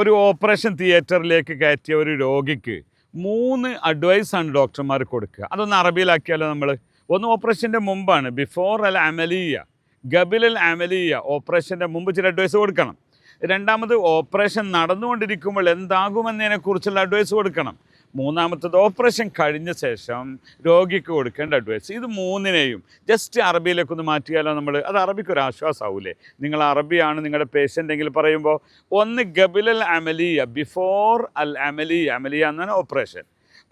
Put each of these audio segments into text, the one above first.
ഒരു ഓപ്പറേഷൻ തിയേറ്ററിലേക്ക് കയറ്റിയ ഒരു രോഗിക്ക് മൂന്ന് അഡ്വൈസാണ് ഡോക്ടർമാർ കൊടുക്കുക. അതൊന്ന് അറബിയിലാക്കിയാലോ നമ്മൾ ഒന്ന് ഓപ്പറേഷന്റെ മുമ്പാണ്. ബിഫോർ അൽ അമലിയ. ഗബിൽ അൽ അമലിയ ഓപ്പറേഷന്റെ മുമ്പ് ചില അഡ്വൈസ് കൊടുക്കണം. രണ്ടാമത് ഓപ്പറേഷൻ നടന്നുകൊണ്ടിരിക്കുമ്പോൾ എന്താകുമെന്നതിനെക്കുറിച്ചുള്ള അഡ്വൈസ് കൊടുക്കണം. മൂന്നാമത്തത് ഓപ്പറേഷൻ കഴിഞ്ഞ ശേഷം രോഗിക്ക് കൊടുക്കേണ്ട അഡ്വൈസ് ഇത് മൂന്നിനെയും ജസ്റ്റ് അറബിയിലേക്ക് ഒന്ന് മാറ്റിയാലോ നമ്മൾ അത് അറബിക്ക് ഒരു ആശ്വാസമാവൂലേ നിങ്ങൾ അറബിയാണ് നിങ്ങളുടെ പേഷ്യന്റ് എങ്കിൽ പറയുമ്പോൾ ഒന്ന് ഗബിൽ അൽ അമലിയ ബിഫോർ അൽ അമലിയ അമലിയ എന്നാണ് ഓപ്പറേഷൻ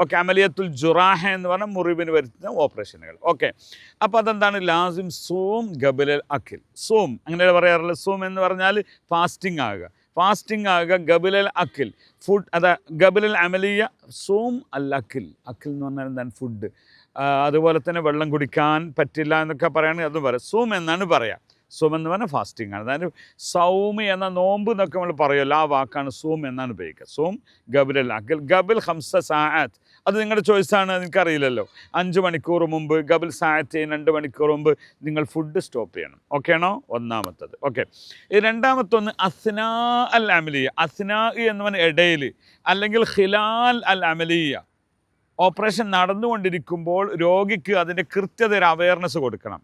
ഓക്കെ അമലിയത്തുൽ ജുറാഹ എന്ന് പറഞ്ഞാൽ മുറിവിന് വരുത്തുന്ന ഓപ്പറേഷനുകൾ ഓക്കെ അപ്പോൾ അതെന്താണ്? ലാസിം സൂം ഗബിലൽ അഖിൽ. സൂം. അങ്ങനെ പറയാറുള്ളത്? സൂം എന്ന് പറഞ്ഞാൽ ഫാസ്റ്റിംഗ് ആകുക. ഫാസ്റ്റിംഗ് ആകുക ഗബിലൽ അഖിൽ. ഫുഡ് അതാ ഗബിലൽ അമലിയ സോം അൽ അഖിൽ. അഖിൽ എന്ന് പറഞ്ഞാൽ എന്താണ്? ഫുഡ് അതുപോലെ തന്നെ വെള്ളം കുടിക്കാൻ പറ്റില്ല എന്നൊക്കെ പറയുകയാണെങ്കിൽ അതും പറയാം സൂം എന്നാണ് പറയാം. സൂം എന്ന് പറഞ്ഞാൽ ഫാസ്റ്റിംഗ് ആണ്. അതായത് സൗമി എന്ന നോമ്പ് എന്നൊക്കെ നമ്മൾ പറയുമല്ലോ. ആ വാക്കാണ് സൂം എന്നാണ് ഉപയോഗിക്കുക. സൂം ഗബിലൽ അഖിൽ. ഗബിൽ ഹംസ സാഅത്ത്. അത് നിങ്ങളുടെ ചോയ്സാണ് നിങ്ങൾക്കറിയില്ലല്ലോ. അഞ്ച് മണിക്കൂർ മുമ്പ് ഗബിൾ ചെയ്യുന്ന രണ്ട് മണിക്കൂർ മുമ്പ് നിങ്ങൾ ഫുഡ് സ്റ്റോപ്പ് ചെയ്യണം. ഓക്കെ ആണോ? ഒന്നാമത്തത്. ഓക്കെ രണ്ടാമത്തൊന്ന് അസ്നാ അൽ അമലിയ അസ്നാ എന്ന് പറഞ്ഞ ഇടയിൽ അല്ലെങ്കിൽ ഖിലാൽ അൽ അമലിയ ഓപ്പറേഷൻ നടന്നുകൊണ്ടിരിക്കുമ്പോൾ രോഗിക്ക് അതിന്റെ കൃത്യത ഒരു അവയർനെസ് കൊടുക്കണം.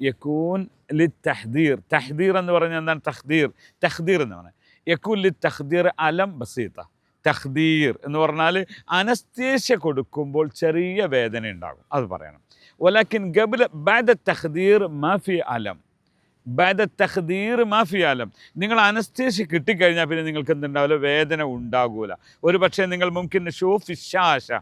യക്കൂൻ ലി തഹ്ദീർ തഹ്ദീർ എന്ന് പറഞ്ഞാൽ എന്താണ്? തഹ്ദീർ. തഹ്ദീർ എന്ന് പറഞ്ഞാൽ. യക്കൂൻ ലി തഹ്ദീർ അലം ബസീത്ത തഹ്ദീർ എന്ന് പറഞ്ഞാൽ അനസ്തേഷ്യ കൊടുക്കുമ്പോൾ ചെറിയ വേദന ഉണ്ടാകും. അത് പറയണം. ഒലാക്കിൻ ഗബില ബാദ തഹ്ദീർ മാഫി അലം. ബാദ തഹ്ദീർ മാഫി അലം. നിങ്ങൾ അനസ്തേഷ്യ കിട്ടിക്കഴിഞ്ഞാൽ പിന്നെ നിങ്ങൾക്ക് എന്തുണ്ടാവില്ല വേദന ഉണ്ടാകൂല. ഒരു പക്ഷേ നിങ്ങൾ മുമ്പിന് ഷോ ഫിഷാശ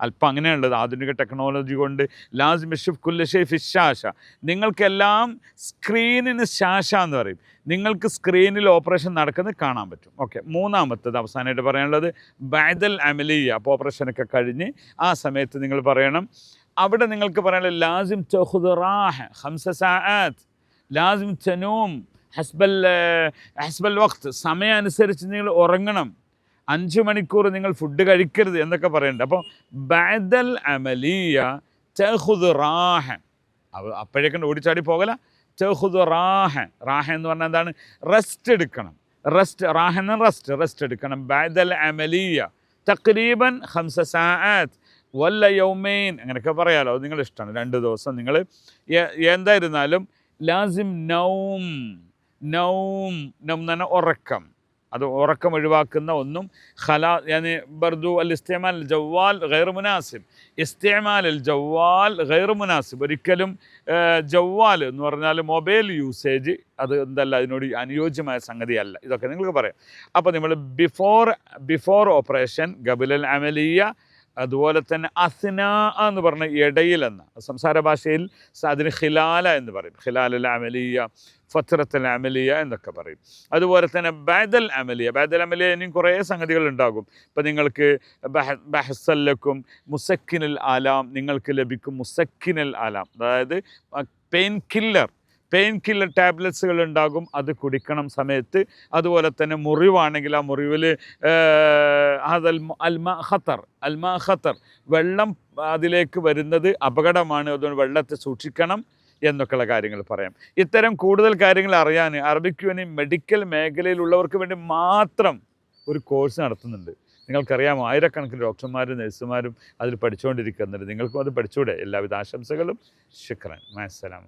അല്പം അങ്ങനെയുള്ളത് ആധുനിക ടെക്നോളജി കൊണ്ട്. ലാസ് ഷിഫ് കുല്ലഷേ ഫിഷാശ നിങ്ങൾക്കെല്ലാം സ്ക്രീനിന് ശാശ എന്ന് പറയും. നിങ്ങൾക്ക് സ്ക്രീനിൽ ഓപ്പറേഷൻ നടക്കുന്നത് കാണാൻ പറ്റും. ഓക്കെ മൂന്നാമത്തത് അവസാനമായിട്ട് പറയാനുള്ളത് ബാദൽ അമലിയ അപ്പോൾ ഓപ്പറേഷനൊക്കെ കഴിഞ്ഞ് ആ സമയത്ത് നിങ്ങൾ പറയണം. അവിടെ നിങ്ങൾക്ക് പറയാനുള്ളത് ലാസിം ചൊഹുദുറാഹ് ഹംസ സാഅത്ത് ലാസിം ചനൂം ഹസ്ബൽ ഹസ്ബൽ വഖ്ത്. സമയം അനുസരിച്ച് നിങ്ങൾ ഉറങ്ങണം. അഞ്ച് മണിക്കൂർ നിങ്ങൾ ഫുഡ് കഴിക്കരുത് എന്നൊക്കെ പറയുന്നുണ്ട്. അപ്പോൾ ബാദൽ അമലിയ റാഹൻ. റാഹ അപ്പോഴേക്കും ഓടിച്ചാടി പോകല. ചഹുദ് റാഹ റാഹൻ എന്ന് പറഞ്ഞാൽ എന്താണ്? റെസ്റ്റ് എടുക്കണം. റെസ്റ്റ് റാഹ എന്ന റെസ്റ്റ് റെസ്റ്റ് എടുക്കണം. ബാദൽ അമലിയ. തക്രീബൻ ഹംസ വല്ല യൗമൈൻ. അങ്ങനെയൊക്കെ പറയാലോ. നിങ്ങളുടെ ഇഷ്ടമാണ്. രണ്ട് ദിവസം നിങ്ങൾ എന്തായിരുന്നാലും ലാസിം നൗം. നൗം. നൗം പറഞ്ഞാൽ ഉറക്കം. അത് ഉറക്കം ഒഴിവാക്കുന്ന ഒന്നും ഖലാ യാനി ബർദു അൽ ഇസ്തേമാൽ ജവ്വാൽ ഗൈർ മുനാസിബ്. ഇസ്തേമാൽ അൽ ജവ്വാൽ ഗൈർ മുനാസിബ്. ഒരിക്കലും ജവ്വാൽ എന്ന് പറഞ്ഞാൽ മൊബൈൽ യൂസേജ് അത് എന്തല്ല അതിനോട് അനുയോജ്യമായ സംഗതിയല്ല. ഇതൊക്കെ നിങ്ങൾക്ക് പറയാം. അപ്പോൾ നമ്മൾ ബിഫോർ ബിഫോർ ഓപ്പറേഷൻ ഗബുലൽ അമലിയ അതുപോലെ തന്നെ അസ്ന എന്ന് പറഞ്ഞ ഇടയിലെന്ന. സംസാര ഭാഷയിൽ അതിന് ഖിലാല എന്ന് പറയും. ഖിലാലൽ അമലിയ ഫത്രത്തൽ അമലിയ എന്നൊക്കെ പറയും. അതുപോലെ തന്നെ ബാദൽ അമലിയ. ബാദൽ അമലിയ ഇനിയും കുറേ സംഗതികൾ ഉണ്ടാകും. ഇപ്പം നിങ്ങൾക്ക് ബഹസല്ലക്കും മുസക്കിനൽ ആലാം നിങ്ങൾക്ക് ലഭിക്കും മുസക്കിനൽ ആലാം. അതായത് പെയിൻ കില്ലർ. പെയിൻ കില്ലർ ടാബ്ലറ്റ്സുകൾ ഉണ്ടാകും അത് കുടിക്കണം സമയത്ത്. അതുപോലെ തന്നെ മുറിവാണെങ്കിൽ ആ മുറിവിൽ അതൽ അൽമ ഖത്തർ അൽമ ഖത്തർ. വെള്ളം അതിലേക്ക് വരുന്നത് അപകടമാണ് അതുകൊണ്ട് വെള്ളത്തെ സൂക്ഷിക്കണം എന്നൊക്കെയുള്ള കാര്യങ്ങൾ പറയാം. ഇത്തരം കൂടുതൽ കാര്യങ്ങൾ അറിയാൻ അറബിക്ക് വേണ്ടി മെഡിക്കൽ മേഖലയിലുള്ളവർക്ക് വേണ്ടി മാത്രം ഒരു കോഴ്സ് നടത്തുന്നുണ്ട്. നിങ്ങൾക്കറിയാമോ ആയിരക്കണക്കിന് ഡോക്ടർമാരും നഴ്സുമാരും അതിൽ പഠിച്ചുകൊണ്ടിരിക്കുന്നുണ്ട്. നിങ്ങൾക്കും അത് പഠിച്ചൂടെ? എല്ലാവിധ ആശംസകളും. ശുക്രൻ. മാസലാം